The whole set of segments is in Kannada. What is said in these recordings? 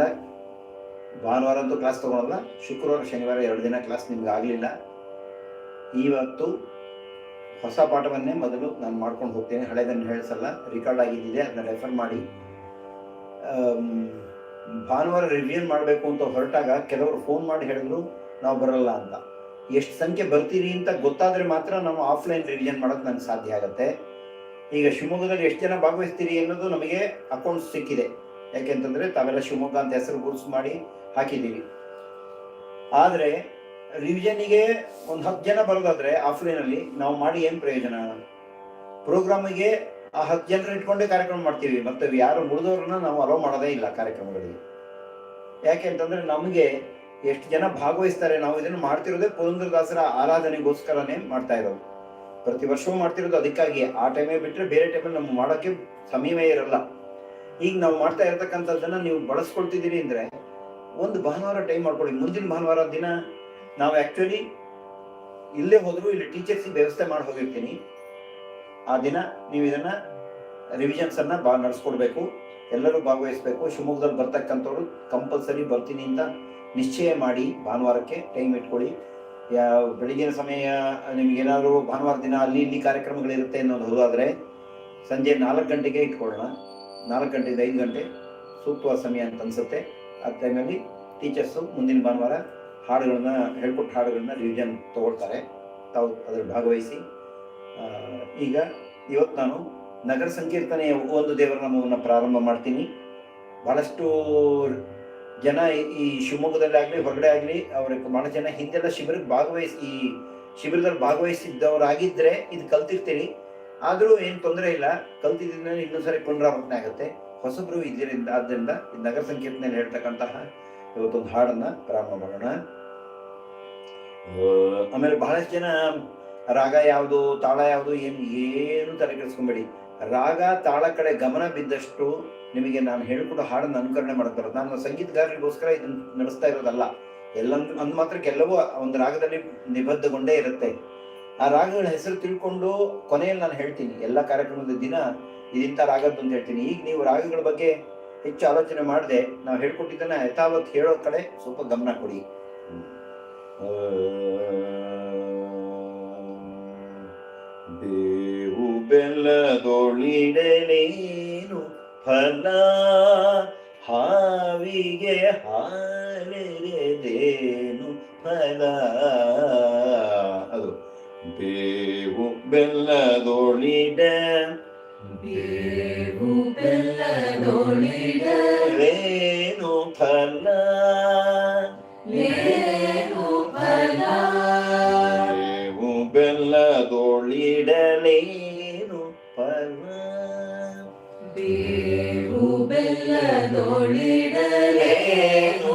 ಆದ್ದರಿಂದ ಭಾನುವಾರ ಅಂತೂ ಕ್ಲಾಸ್ ತೊಗೊಳಲ್ಲ, ಶುಕ್ರವಾರ, ಶನಿವಾರ ಎರಡು ದಿನ ಕ್ಲಾಸ್ ನಿಮ್ಗೆ ಆಗಲಿಲ್ಲ. ಇವತ್ತು ಹೊಸ ಪಾಠವನ್ನೇ ಮೊದಲು ನಾನು ಮಾಡ್ಕೊಂಡು ಹೋಗ್ತೇನೆ, ಹಳೆದನ್ನು ಹೇಳಿಸಲ್ಲ ರೆಕಾರ್ಡ್ ಆಗಿದ್ದಿದೆ, ಅದನ್ನ ರೆಫರ್ ಮಾಡಿ. ಭಾನುವಾರ ರಿವ್ಯೂನ್ ಮಾಡಬೇಕು ಅಂತ ಹೊರಟಾಗ ಕೆಲವರು ಫೋನ್ ಮಾಡಿ ಹೇಳಿದ್ರು, ನಾವು ಬರಲ್ಲ ಅಂತ. ಎಷ್ಟು ಸಂಖ್ಯೆ ಬರ್ತೀರಿ ಅಂತ ಗೊತ್ತಾದ್ರೆ ಮಾತ್ರ ನಾವು ಆಫ್ಲೈನ್ ರಿವಿಷನ್ ಮಾಡೋದು ನನಗೆ ಸಾಧ್ಯ ಆಗುತ್ತೆ. ಈಗ ಶಿವಮೊಗ್ಗದಲ್ಲಿ ಎಷ್ಟು ಜನ ಭಾಗವಹಿಸ್ತೀರಿ ಅನ್ನೋದು ನಮಗೆ ಅಕೌಂಟ್ ಸಿಕ್ಕಿದೆ. ಯಾಕೆಂತಂದ್ರೆ ತಾವೆಲ್ಲ ಶಿವಮೊಗ್ಗ ಅಂತ ಹೆಸರು ಗುರುಸು ಮಾಡಿ ಹಾಕಿದ್ದೀವಿ ಆದರೆ ರಿವಿಜನ್ಗೆ ಒಂದು ಹತ್ತು ಜನ ಬರೋದಾದ್ರೆ ಆಫ್ಲೈನಲ್ಲಿ ನಾವು ಮಾಡಿ ಏನು ಪ್ರಯೋಜನ? ಪ್ರೋಗ್ರಾಮಿಗೆ ಆ ಹತ್ತು ಜನರ ಇಟ್ಕೊಂಡೇ ಕಾರ್ಯಕ್ರಮ ಮಾಡ್ತೀವಿ. ಮತ್ತೆ ಯಾರು ಉಳಿದವ್ರನ್ನ ನಾವು ಅಲೋ ಮಾಡೋದೇ ಇಲ್ಲ ಕಾರ್ಯಕ್ರಮಗಳಿಗೆ. ಯಾಕೆ ಅಂತಂದ್ರೆ ನಮಗೆ ಎಷ್ಟು ಜನ ಭಾಗವಹಿಸ್ತಾರೆ ನಾವು ಇದನ್ನು ಮಾಡ್ತಿರೋದೇ ಪುರಂದ್ರದಾಸರ ಆರಾಧನೆಗೋಸ್ಕರನೇ ಮಾಡ್ತಾ ಇರೋದು. ಪ್ರತಿ ವರ್ಷವೂ ಮಾಡ್ತಿರೋದು ಅದಕ್ಕಾಗಿ. ಆ ಟೈಮೇ ಬಿಟ್ಟರೆ ಬೇರೆ ಟೈಮಲ್ಲಿ ನಮ್ಗೆ ಮಾಡೋಕ್ಕೆ ಸಮಯವೇ ಇರಲ್ಲ. ಈಗ ನಾವು ಮಾಡ್ತಾ ಇರತಕ್ಕಂಥದ್ದನ್ನ ನೀವು ಬಳಸ್ಕೊಳ್ತಿದ್ದೀರಿ ಅಂದ್ರೆ ಒಂದು ಭಾನುವಾರ ಟೈಮ್ ಮಾಡ್ಕೊಳ್ಳಿ. ಮುಂದಿನ ಭಾನುವಾರ ದಿನ ನಾವು ಆಕ್ಚುಲಿ ಇಲ್ಲೇ ಹೋದ್ರು, ಇಲ್ಲಿ ಟೀಚರ್ಸ್ ವ್ಯವಸ್ಥೆ ಮಾಡಿ ಹೋಗಿರ್ತೀನಿ. ಆ ದಿನ ನೀವು ಇದನ್ನ ರಿವಿಷನ್ಸ್ ಅನ್ನ ಬಾ ನಡೆಸ್ಕೊಡ್ಬೇಕು. ಎಲ್ಲರೂ ಭಾಗವಹಿಸ್ಬೇಕು. ಶಿವಮೊಗ್ಗದಲ್ಲಿ ಬರ್ತಕ್ಕಂಥವ್ರು ಕಂಪಲ್ಸರಿ ಬರ್ತೀನಿ ಅಂತ ನಿಶ್ಚಯ ಮಾಡಿ ಭಾನುವಾರಕ್ಕೆ ಟೈಮ್ ಇಟ್ಕೊಳ್ಳಿ. ಬೆಳಗಿನ ಸಮಯ ನಿಮ್ಗೇನಾದ್ರು ಭಾನುವಾರ ದಿನ ಅಲ್ಲಿ ಇಲ್ಲಿ ಕಾರ್ಯಕ್ರಮಗಳಿರುತ್ತೆ ಅನ್ನೋದು ಹೋದಾದ್ರೆ ಸಂಜೆ ನಾಲ್ಕು ಗಂಟೆಗೆ ಇಟ್ಕೊಳ್ಳೋಣ. ನಾಲ್ಕು ಗಂಟೆಯಿಂದ ಐದು ಗಂಟೆ ಸೂಕ್ತವಾದ ಸಮಯ ಅಂತ ಅನ್ಸುತ್ತೆ. ಆ ಟೈಮಲ್ಲಿ ಟೀಚರ್ಸು ಮುಂದಿನ ಭಾನುವಾರ ಹಾಡುಗಳನ್ನ, ಹೇಳ್ಕೊಟ್ಟ ಹಾಡುಗಳನ್ನ ರಿವಿಷನ್ ತಗೊಳ್ತಾರೆ. ತಾವು ಅದರಲ್ಲಿ ಭಾಗವಹಿಸಿ. ಈಗ ಇವತ್ತು ನಾನು ನಗರ ಸಂಕೀರ್ತನೆ ಒಂದು ದೇವರ ನಾಮವನ್ನು ಪ್ರಾರಂಭ ಮಾಡ್ತೀನಿ. ಬಹಳಷ್ಟು ಜನ ಈ- ಶಿವಮೊಗ್ಗದಲ್ಲಿ ಆಗಲಿ, ಹೊರಗಡೆ ಆಗಲಿ, ಅವರ ಮಾಡ ಜನ ಹಿಂದೆಲ್ಲ ಶಿಬಿರಕ್ಕೆ ಭಾಗವಹಿಸಿ, ಈ ಶಿಬಿರದಲ್ಲಿ ಭಾಗವಹಿಸಿದ್ದವರಾಗಿದ್ದರೆ ಇದು ಕಲ್ತಿರ್ತೀರಿ. ಆದರೂ ಏನು ತೊಂದರೆ ಇಲ್ಲ. ಕಲ್ತಿದ್ದಿಂದ ಇನ್ನೊಂದ್ಸರಿ ಪುನರಾವರ್ತನೆ ಆಗುತ್ತೆ. ಹೊಸಬ್ರು ಇದರಿಂದ ಆದ್ದರಿಂದ ಈ ನಗರ ಸಂಕೀರ್ತನೆಯಲ್ಲಿ ಹೇಳ್ತಕ್ಕಂತಹ ಇವತ್ತೊಂದು ಹಾಡನ್ನ ಪ್ರಾರಂಭ ಮಾಡೋಣ. ಆಮೇಲೆ ಬಹಳಷ್ಟು ಜನ ರಾಗ ಯಾವುದು ತಾಳ ಯಾವುದು ಏನು ಏನು ತಲೆ ಕೆಡಿಸ್ಕೊಂಬೇಡಿ. ರಾಗ ತಾಳ ಕಡೆ ಗಮನ ಬಿದ್ದಷ್ಟು ನಿಮಗೆ ನಾನು ಹೇಳ್ಕೊಡೋ ಹಾಡನ್ನು ಅನುಕರಣೆ ಮಾಡ್ತಾರೆ ನಾನು ಸಂಗೀತಗಾರರಿಗೋಸ್ಕರ ಇದನ್ನ ನಡೆಸ್ತಾ ಇರೋದಲ್ಲ. ಎಲ್ಲ ಅಂದ್ ಮಾತ್ರ ಕೆಲವು ಒಂದು ರಾಗದಲ್ಲಿ ನಿಬದ್ಧಗೊಂಡೇ ಇರುತ್ತೆ. ಆ ರಾಗಗಳ ಹೆಸರು ತಿಳ್ಕೊಂಡು ಕೊನೆಯಲ್ಲಿ ನಾನು ಹೇಳ್ತೀನಿ, ಎಲ್ಲ ಕಾರ್ಯಕ್ರಮದ ದಿನ ಇದಿಂತ ರಾಗದ್ದು ಅಂತ ಹೇಳ್ತೀನಿ. ಈಗ ನೀವು ರಾಗಗಳ ಬಗ್ಗೆ ಹೆಚ್ಚು ಆಲೋಚನೆ ಮಾಡದೆ, ನಾವು ಹೇಳ್ಕೊಟ್ಟಿದ್ದನ್ನ ಯಥಾವತ್ ಹೇಳೋ ಕಡೆ ಸ್ವಲ್ಪ ಗಮನ ಕೊಡಿ. ಬೇವು ಬೆಲ್ಲದೊಳಿಡಲೇನು ಫಲ, ಹಾವಿಗೆ ಹಾಲೆರೆದೇನು ಫಲ. Bevo bella dolida Bevo bella dolida Leno parla Leno parla Bevo bella dolida Leno parla Bevo bella dolida Leno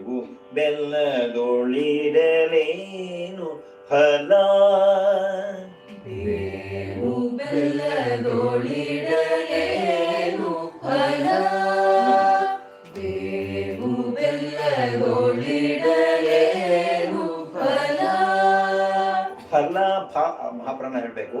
ಬೇವು ಬೆಲ್ಲದೊಳಿಡಲೇನು ಫಲ? ಬೆಲ್ಲದೊಳಿಡಲೇನು ಫಲ? ಬೇವು ಬೆಲ್ಲದೊಳಿಡಲೇನು ಫಲ ಫಲ ಮಹಾಪ್ರಾಣ ಹೇಳ್ಬೇಕು.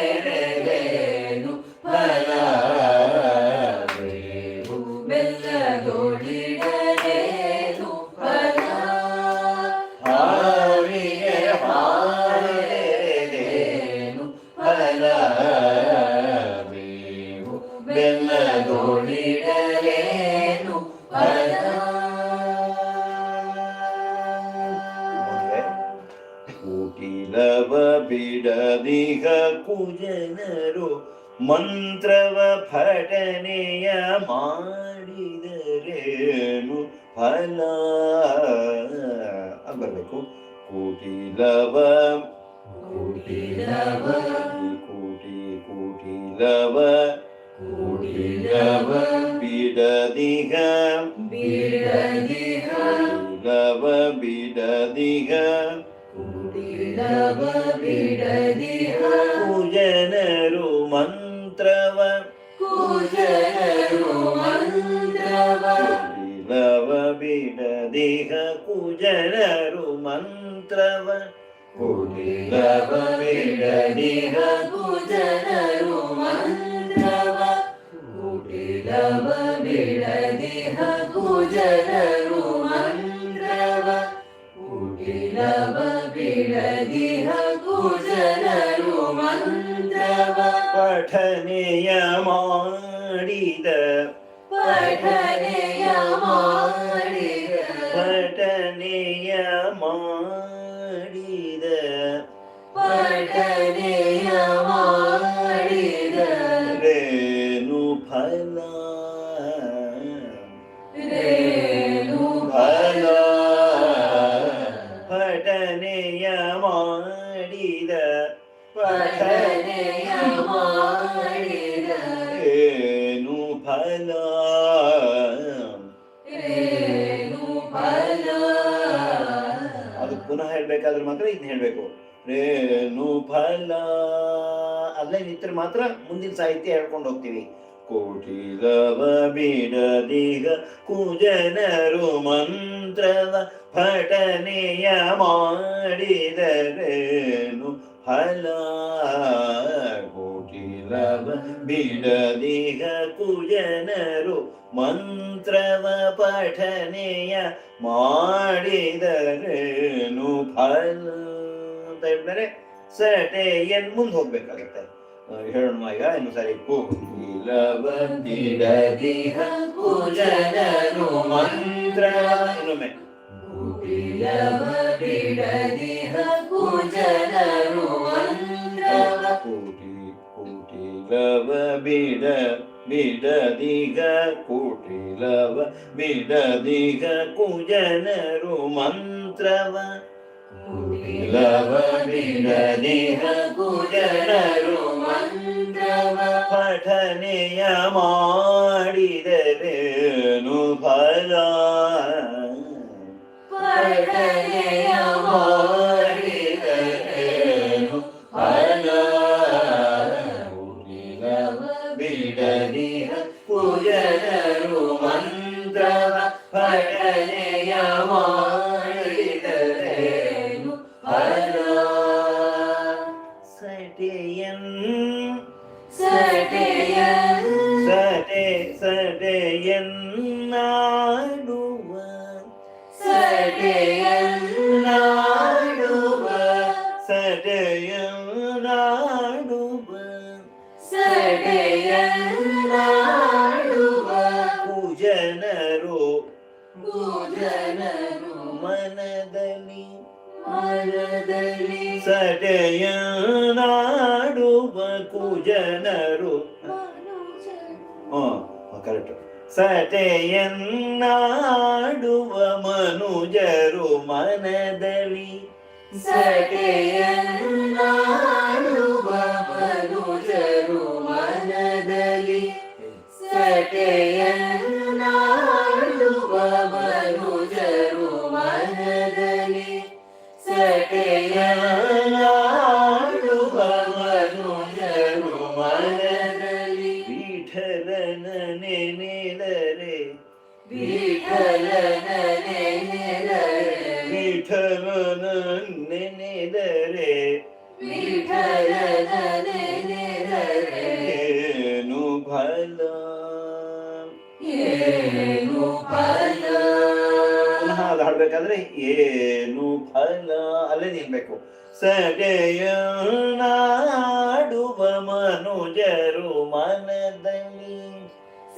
ಮಂತ್ರವ ಪಠನೆಯ ಮಾಡಿದರೇನು ಫಲ ಅದು ಬರಬೇಕು ಕೂಟಿಲವ ಕುಟಿಲವ ಕೂಟಿ ಕೂಟಿಲವ ಕುಟಿಲವ ಬಿಡದಿಗ ಬಿಡದಿಗ ಲವ ಬಿಡದಿಗ ಕುಟಿಲವ ಬಿಡದಿಗ ಕುಜನರು ಮಂತ್ರವ ಕುಜನರು ಮಂತ್ರವ ಲವ ಬಿಡದಿಗ ಕುಜನರು ಮಂತ್ರವ ಕುಟಿಲವ ಬಿಡದಿಗ ಕುಜನರು ಮಂತ್ರವ ಕುಟಿಲವ ಬಿಡದಿಗ ಕುಜನರು ಮಂತ್ರವ ಕುಟಿಲವ ಬಿಡದಿಗ ಕುಜನರು ಮಂತ್ರವ പഠനീയ മാടിത പഠനീയ മാടിത പഠനീയ മാടിത പഠനീയ മാ ಹೇಳ್ಬೇಕು. ರೇನು ಫಲ. ಅಲ್ಲೇ ನಿಂತ್ರೆ ಮಾತ್ರ ಮುಂದಿನ ಸಾಹಿತ್ಯ ಹೇಳ್ಕೊಂಡು ಹೋಗ್ತೀವಿ. ಕೋಟಿಲವ ಬಿಡದೀಗ ಕುಜನರು ಮಂತ್ರದ ಪಠನೆಯ ಮಾಡಿದರೇನು ಫಲ. ಕೋಟಿಲವ ಬಿಡದೀಗ ಕುಜನರು ಮಂತ್ರವ ಪಠನೆಯ ಮಾಡಿದರೇನು ಫಲ. ಅಂತ ಹೇಳಿದ್ರೆ ಏನ್ ಮುಂದೆ ಹೋಗ್ಬೇಕಾಗತ್ತೆ? ಹೇಳೋಣ ಈಗ ಇನ್ನು ಸರಿ ದಿಹ ಕುಜನರು ಮಂತ್ರವ ಇನ್ನೊಮ್ಮೆ. ಕುಟಿಲವ ಬಿಡದಿಹ ಕುಜನರು ಮಂತ್ರವ ಕೋಟಿ ಲವ ಬಿಡ ಬಿಡದೀಗ. ಕೋಟಿಲವ ಬಿಡದೀಗ ಕುಜನರು ಮಂತ್ರವ. ಕುಟಿಲವ ಬಿಡದಿಹ ಕುಜನರು ಮಂತ್ರವ ಪಠನೆಯ ಮಾಡಿದರೇನು ಫಲ ಪಠನೆಯ ಮಾಡಿದರೇನು ಸಟೆಯನ್ನಾಡುವ ಮನುಜರು ಮನದಲ್ಲಿ ಸಟೆಯನ್ನಾಡುವ ಮನುಜರು ಮನದಲ್ಲಿ ಸಟೆಯನ್ನಾಡುವ ಮನುಜರು ಮನದಲ್ಲಿ ಸಟೆಯನ್ನಾಡುವ ವಿಠಲನ ನೆನೆದರೆ ವಿಠಲನ ನೆನೆದರೆ ವಿಠಲನ ನೆನೆದರೆ ಏನು ಫಲ? ಏನು ಫಲ? ಪುನಃ ಅದು ಹಾಡ್ಬೇಕಾದ್ರೆ ಏನು ಫಲ? ಅಲ್ಲೇ ನಿಲ್ಬೇಕು. ಸಡೆಯನಾಡುವ ಮನುಜರು ಮನದಲ್ಲಿ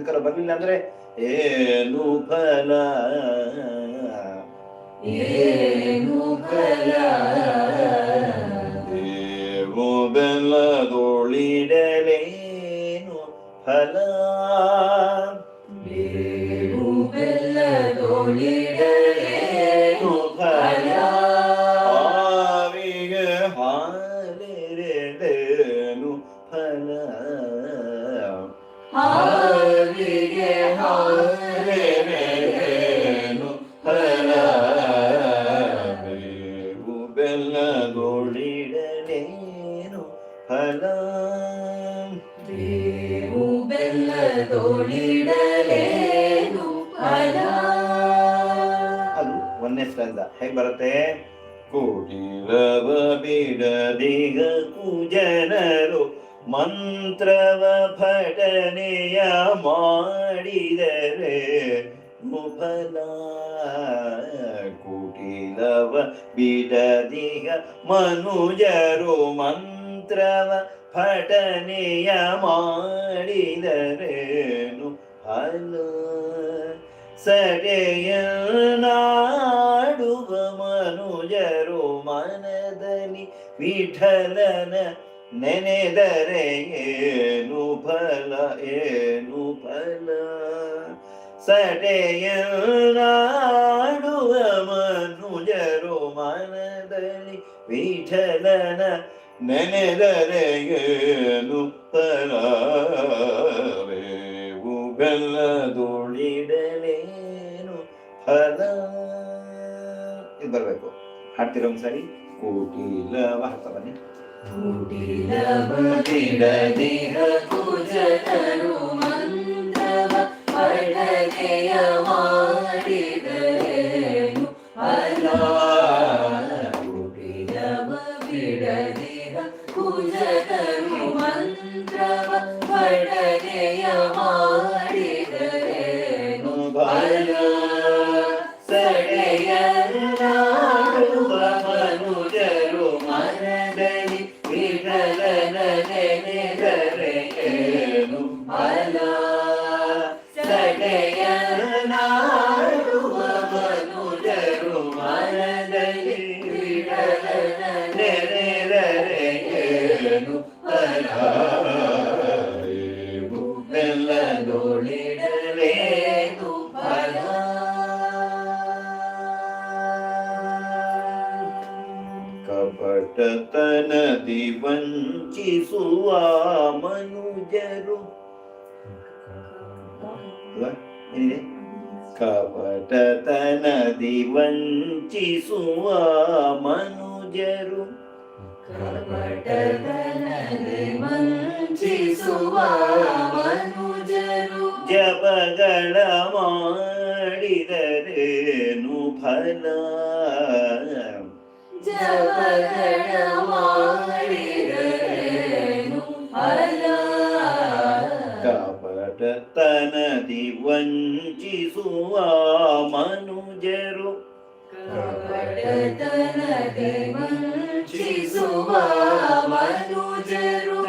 ಹೇಳ್ಬೋದು ಆ ನುಡಿಕರ ಬರ್ಲಿಲ್ಲ ಅಂದ್ರೆ ಏನು ಫಲ ಏನು ಫಲ ದೇವು ಬೆಲ್ಲದೊಳಿಡಲೇನು ಫಲ ಬೇವು ಬೆಲ್ಲದೊಳಿಡಲೇನು ಹೇಗೆ ಬರುತ್ತೆ? ಕುಟಿಲವ ಬಿಡದಿಗ ಕುಜನರು ಮಂತ್ರವ ಪಠನೆಯ ಮಾಡಿದರೆ ಮುಫಲ ಕುಟಿಲವ ಬಿಡದಿಗ ಮನುಜರು ಮಂತ್ರವ ಪಠನೆಯ ಮಾಡಿದರೇನು ಫಲ ಸಡೆಯನಾಡುವ ಮನುಜರು ಮನದಲ್ಲಿ ವಿಠಲನ ನೆನೆದರೆ ಏನು ಫಲ ಏನು ಫಲ? ಸಡೆಯನಾಡುವ ಮನುಜರು ಮನದಲ್ಲಿ ವಿಠಲನ ನೆನೆದರೆ ಏನು ಫಲ? ಬೆಲ್ಲದೊಳಿಡಲೇನು ಫಲ ಇದು ಬರಬೇಕು. ಹಾಡ್ತಿರೋ ಒಂದ್ಸರಿ ಕೋಟಿಲವ ಹಾಡ್ತಾ ಬನ್ನಿ ಕುಟಿಲವ ಅಲ್ವಾ? ಏನಿದೆ ಕಪಟತನದಿ ವಂಚಿಸುವ ಮನುಜರು ಕಪಟತನದಿ ವಂಚಿಸುವ ಮನುಜರು ಜಪಗಳ ಮಾಡಿದರೇನು ಫಲ ಜಪಗಳ ಮಾಡಿದರೇನು ವಂಚಿಸುವ ಮನುಜರು.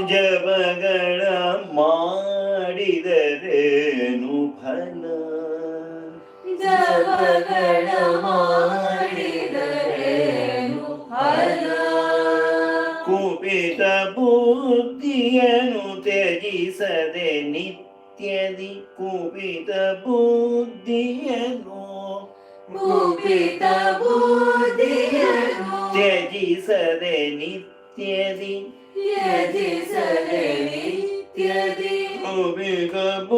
ಜಪಗಳ ಮಾಡಿದರೇನು ಫಲ? ಜಪಗಳ ಮಾಡಿದರೇನು ಫಲ? ಕುಪಿತ ಬುದ್ಧಿಯನ್ನು ತ್ಯಜಿಸದೆ ನಿತ್ಯದಿ यदि कुपितबुद्धियनो कुपितबुद्धियनो त्यजिसदे नित्यदि यजिसदे नित्यदि कुपितबुद्धियनो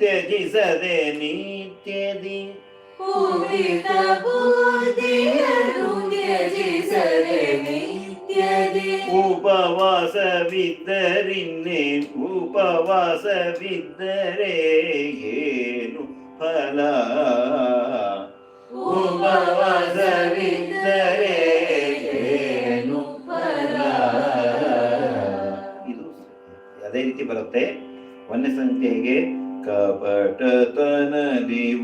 त्यजिसदे नित्यदि कुपितबुद्धियनो त्यजिसदे नित्यदि ಉಪವಾಸವಿದ್ದರಿನ್ನೇ ಉಪವಾಸವಿದ್ದರೆ ಏನು ಫಲ? ಉಪವಾಸವಿದ್ದರೆ ಏನು ಫಲ? ಇದು ಅದೇ ರೀತಿ ಬರುತ್ತೆ. ಒಂದನೇ ಸಂಖ್ಯೆಗೆ ಕಪಟತನದಿ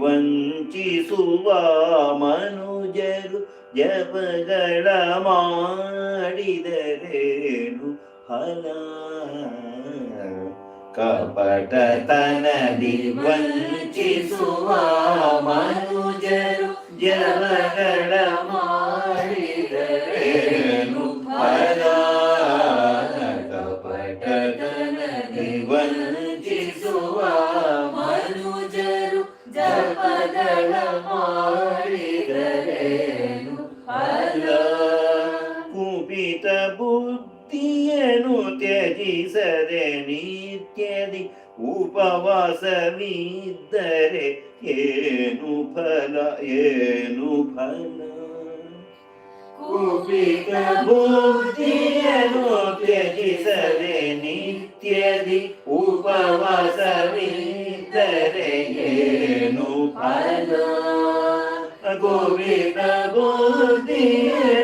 ವಂಚಿಸುವ ಮನು ಜಪಗಳ ಮಾಡಿದರೇನು ಫಲ ಕಪಟತನದಿ ವಂಚಿಸುವ ಮನುಜರು ಜಪಗಳ ಮಾಡಿದರೇನು ಫಲ ಕಪಟತನದಿ ವಂಚಿಸುವ ಮನುಜರು ಜಪಗಳ ಮಾಡಿದರೇನು ತ್ಯಜಿಸದೆ ನಿತ್ಯದಿ ಉಪವಾಸವಿದ್ದರೆ ಏನು ಫಲ ಏನು ಫಲ ಕುಪಿತ ಬುದ್ಧಿಯನು ತ್ಯಜಿಸದೆ ನಿತ್ಯದಿ ಉಪವಾಸವಿದ್ದರೆ ಏನು ಫಲ ಗೋವಿಂದ ಬುದ್ಧಿಯನ್ನು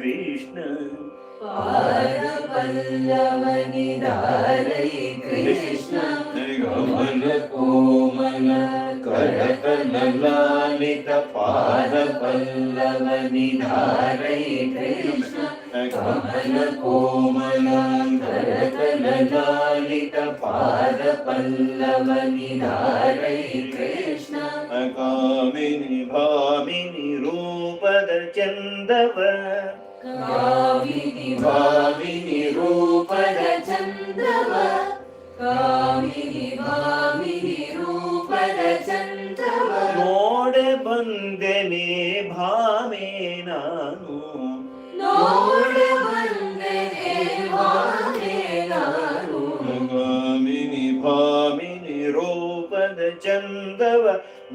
कृष्ण कृष्ण गमन कोमल करतनलालित पादपल्लवनिधारै कृष्ण गमन कोमल करतनलालित पादपल्लवनिधारै कृष्ण कामिनि भामिनि रूपद चन्दव कामिनि भामिनि रूपण चन्द्रव कामिनि भामिनि रूपण चन्द्रव नोड बन्दने भामे नानु नोड बन्दने भामे नानु भामिनि भामिनि रूपण चन्द्रव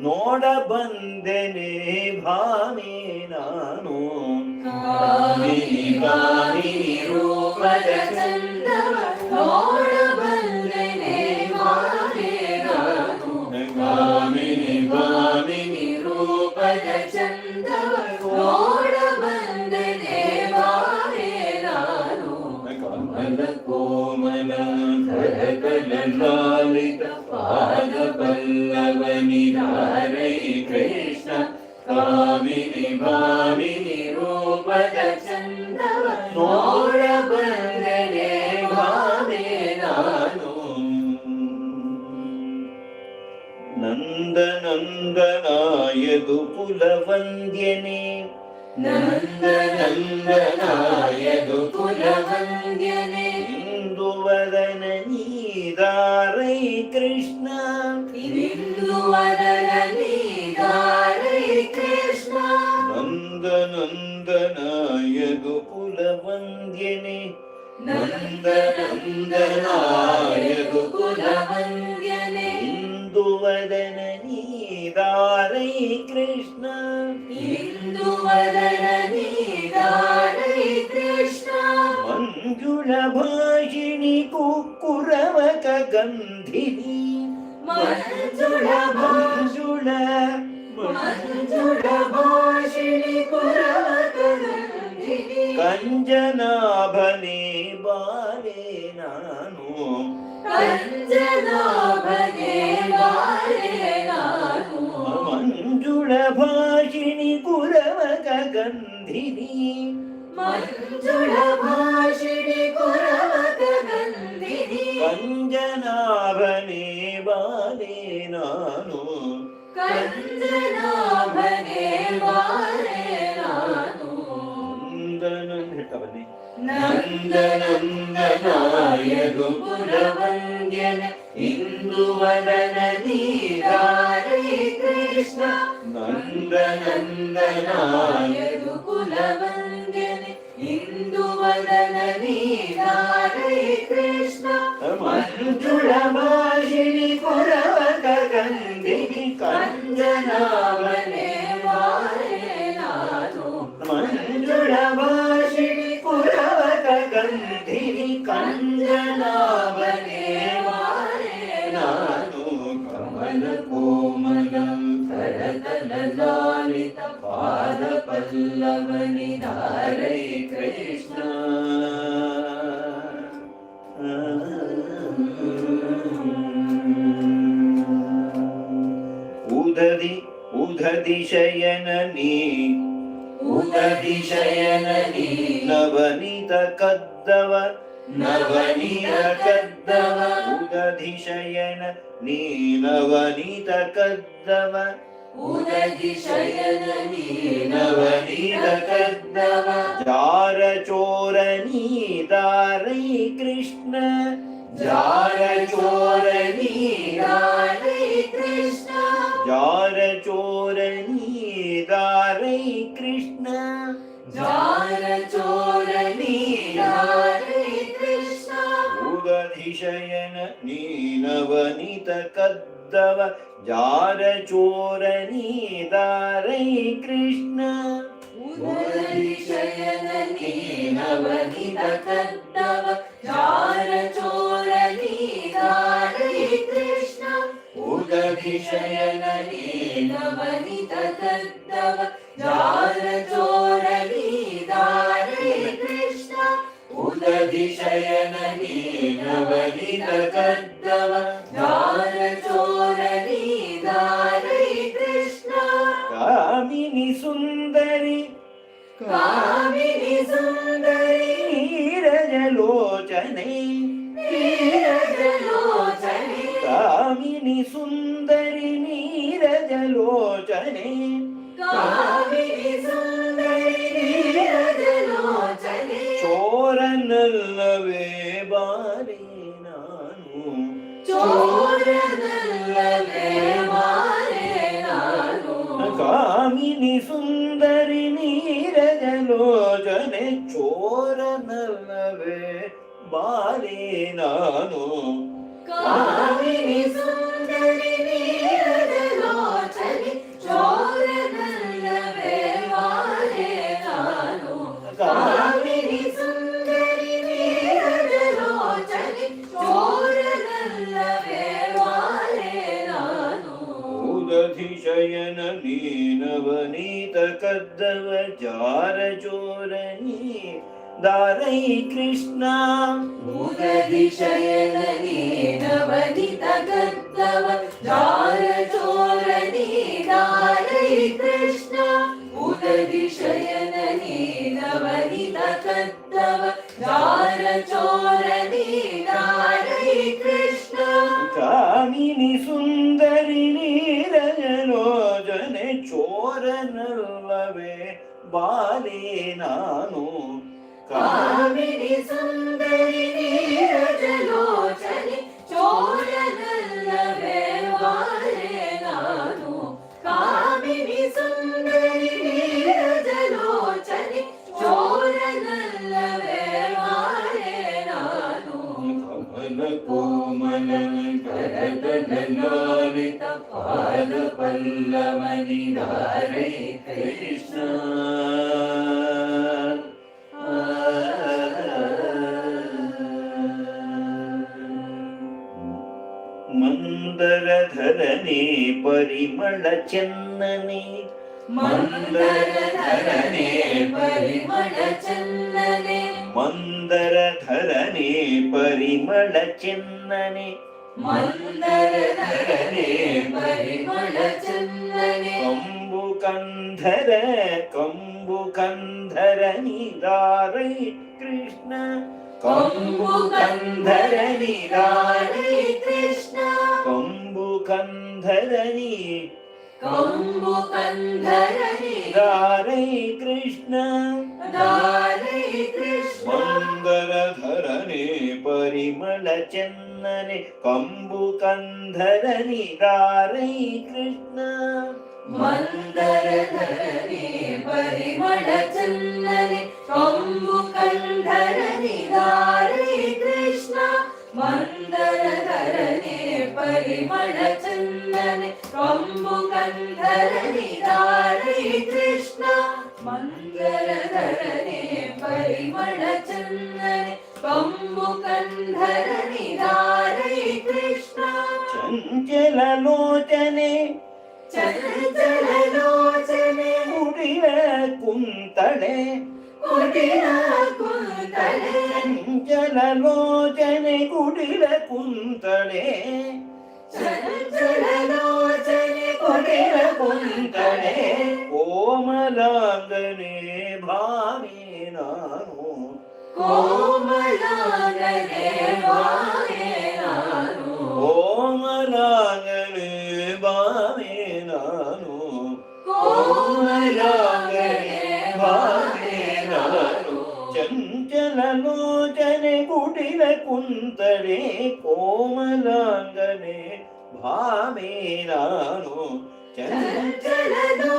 नोड बन्दने भामे नानु ോളിനി ഭാവിനി രൂപരചന്ദ്ര ഓണം ನಂದನಾಯದು ಕುಲವಂದ್ಯನೆ ಇಂದು ವದನ ನೀದಾರೈ ಕೃಷ್ಣ ಇಂದು ವದನ ನೀದಾರೈ ಕೃಷ್ಣ ನಂದ ನಂದನಾಯ ಕುಲವಂದ್ಯನೆ ನಂದನಂದನಾಯಕು ಕುಲವಂದ್ಯನೆ ഇന്ദുവദന നീതാരൈ കൃഷ്ണ ഇന്ദുവദന നീതാരൈ കൃഷ്ണ മഞ്ജുളഭാഷിണി കുക്കുരവ ഗന്ധിനി മഞ്ജുള മഞ്ജുള മഞ്ജുളഭാഷിണി കുരവ ഗന്ധിനി ಕಂಜನಾಭನೆ ಬಾಲೆ ನಾನು ಕಂಜನಾಭನೆ ಬಾಳೆ ನಾನು ಮಂಜುಳ ಭಾಷಿಣಿ ಕುರವಕ ಗಂಧಿನಿ ಮಂಜುಳ ಭಾಷಿಣಿ ಕುರವಕರಂದಿನಿ ಕಂಜನಾಭನೆ ಬಾಲೆ ನಾನು ಕಂಜನಾಭನೆ ಬಾಳೆ നന്ദനന്ദനായ രഘുപുരവന്ദ്യന ഇന്ദുവദന നീരാരേ കൃഷ്ണ നന്ദനന്ദനായ രഘുകുലവന്ദ്യന ഇന്ദുവദന നീരാരേ കൃഷ്ണ മഞ്ജുളമാലിനി പുരവ ഗഗന്ധിനി കഞ്ജനാവനേ വാരേ നാഥോ മഞ്ജുളമാ ಕುರವಕ ಗಂಧಿನಿ ಕಂಜನಾಭನೆ ಬಾಳೆ ನಾನು ಕಮಲ ಕೋಮಲ ಕರತಲಲಾಲಿತ ಪಾದ ಪಲ್ಲವನಿದಾರೈ ಕೃಷ್ಣ ಉದದಿ ಉದದಿ ಶಯನ ನೀ ಉದದಿ ಶಯನ ನೀ ನವನಿತ ಕದ್ದವ कद्दव नवनीत उदधिशयन नीनवनीत कद्दव उदधिशयन कृष्ण जारचोरनी दारै कृष्ण जारचोरनी दारै कृष्ण जारचोर अतिशयन नीलवनितकद्दव जारचोरनीदारै कृष्ण। उदरिशयन नीलवनितकद्दव जारचोरनीदारै कृष्ण। उदरिशयन नीलवनितकद्दव जारचोरनीदारै नवनितकन्दव दानचोरणी दारै कृष्ण कामिनि सुन्दरि कामिनी सुन्दरि नीरजलोचनै। नीरजलोचनै। कामिनि सुन्दरि नीरजलोचनै ಸುಂದರಿ ನೀರಜಲೋಚನೆ ಚೋರನಲ್ಲವೇ ಬಾರಿ ನಾನು. ಕಾಲಿನಿ ಸುಂದರಿ ಕದ್ದವ ಜಾರ ಚೋರನಿ ದಾರೈ ಕೃಷ್ಣ ಉದದಿ ಶಯನ ನೀನವನಿತ ಗದ್ದವ మందరధరణి పరిమళ చెన్నని. మందరధరణి పరిమళ చెన్నని. మందరధరణి పరిమళ చెన్నని. మందరధరణి పరిమళ చెన్నని. కంబు కంధర కంబు కంధరణి దారై కృష్ణ. కంబు కంధరణి దారై కృష్ణ. ಕಂಬು ಕಂಧರ ಕೊಂಬು ಕಂಧರ ನಿದಾರೈ ಕೃಷ್ಣ ನಿರಾಳಿ ಕೃಷ್ಣ ಮಂದರಧರನೆ ಪರಿಮಳ ಚೆನ್ನನೆ ಕಂಬು ಕಂಧರ ನಿದಾರೈ ಕೃಷ್ಣ ಮಂದರಧರನೆ ಪರಿಮಳ ಚನ್ನನೆ ಕೊಂಬು ಕುಂತಳೆ ಕೋಮಲಾಂಗನೆ ಭಾವೆ ನಾನು ಚಂಚಲಲೋಚನೆ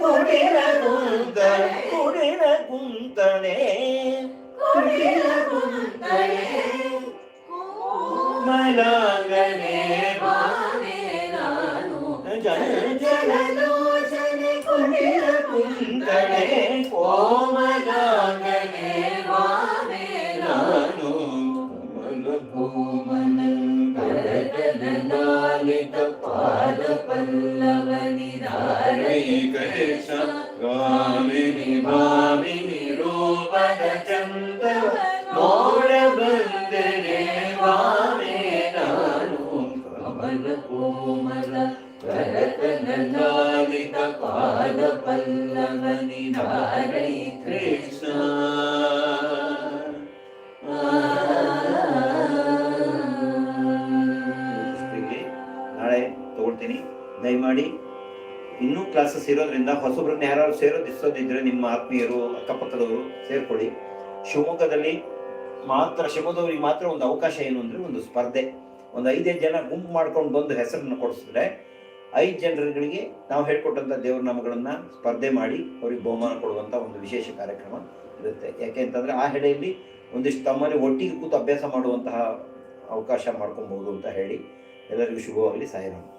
ಕುಟಿಲ ಕುಟಿಲ ಕುಂತಳೆ ಕುಂತಳೆ ಕುಟಿಲ ಕುಂತಳೆ ಕುಟಿಲ ಕುಂತಳೆ ಮಲಾಂಗನೆ ಬಾವೆ ನಾನು ಚಂಚಲ direction ಇರೋದ್ರಿಂದ ಹೊಸಬ್ರನ್ನ ಯಾರು ಸೇರೋದು ಇಷ್ಟೋದಿದ್ರೆ ನಿಮ್ಮ ಆತ್ಮೀಯರು ಅಕ್ಕಪಕ್ಕದವರು ಸೇರ್ಕೊಳ್ಳಿ. ಶಿವಮೊಗ್ಗದಲ್ಲಿ ಮಾತ್ರ, ಶಿವಮೊಗ್ಗದವರಿಗೆ ಮಾತ್ರ ಒಂದು ಅವಕಾಶ ಏನು ಅಂದ್ರೆ ಒಂದು ಸ್ಪರ್ಧೆ. ಒಂದು ಐದೈದು ಜನ ಗುಂಪು ಮಾಡ್ಕೊಂಡು ಬಂದು ಹೆಸರನ್ನು ಕೊಡಿಸಿದ್ರೆ ಐದು ಜನರುಗಳಿಗೆ ನಾವು ಹೇಳ್ಕೊಟ್ಟಂಥ ದೇವ್ರ ನಾಮಗಳನ್ನ ಸ್ಪರ್ಧೆ ಮಾಡಿ ಅವ್ರಿಗೆ ಬಹುಮಾನ ಕೊಡುವಂಥ ಒಂದು ವಿಶೇಷ ಕಾರ್ಯಕ್ರಮ ಇರುತ್ತೆ. ಯಾಕೆ ಅಂತಂದ್ರೆ ಆ ಹೆಡೆಯಲ್ಲಿ ಒಂದಿಷ್ಟು ತಮ್ಮಲ್ಲಿ ಒಟ್ಟಿಗೆ ಕೂತು ಅಭ್ಯಾಸ ಮಾಡುವಂತಹ ಅವಕಾಶ ಮಾಡ್ಕೊಬಹುದು ಅಂತ ಹೇಳಿ ಎಲ್ಲರಿಗೂ ಶುಭವಾಗಲಿ. ಸಾಯಿರಾಮ್.